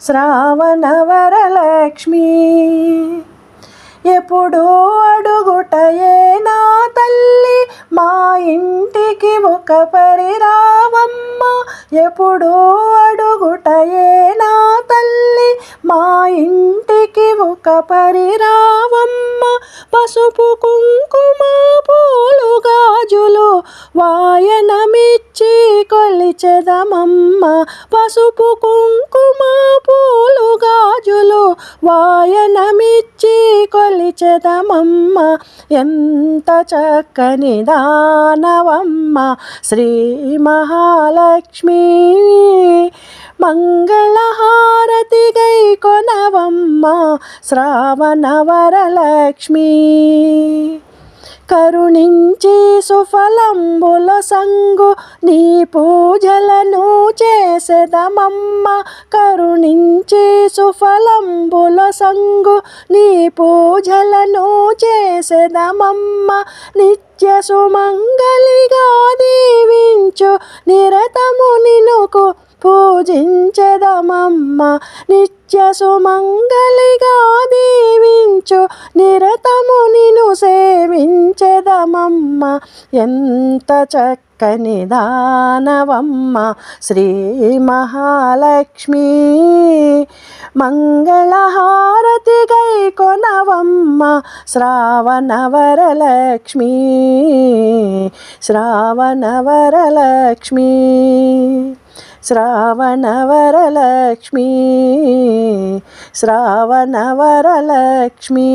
శ్రావణవరలక్ష్మి శ్రావణ వరలక్ష్మి. ఎప్పుడూ అడుగుటయే నా తల్లి మా ఇంటికి ఒక పరిరావమ్మ ఎప్పుడూ అడుగుటయే నా తల్లి మా ఇంటికి ఒక పరిరావమ్మ పసుపు కుంకుమ పూలు గాజులు వా చెదమమ్మ. పసుపు కుంకుమ పూలు గాజులు వాయనమిచ్చి కొలిచెదమమ్మ ఎంత చక్కని దానవమ్మ. శ్రీ మహాలక్ష్మి మంగళహారతి గై కొనవమ్మ. శ్రావణ వరలక్ష్మి కరుణించి సుఫలంబుల సంగు నీ పూజలను చేసెదమమ్మ. కరుణించి సుఫలంబుల సంగు నీ పూజలను చేసెదమమ్మ. నిత్య సుమంగళిగా దీవించు నిరతము నినుకు పూజించెదమమ్మ. నిత్య సుమంగళిగా దీవించు నిరతము నిను సేవించెదమమ్మ ఎంత చక్కని దానవమ్మ. శ్రీ మహాలక్ష్మి మంగళహారతి గై కొనవమ్మ. శ్రావణ వరలక్ష్మి శ్రావణ వరలక్ష్మి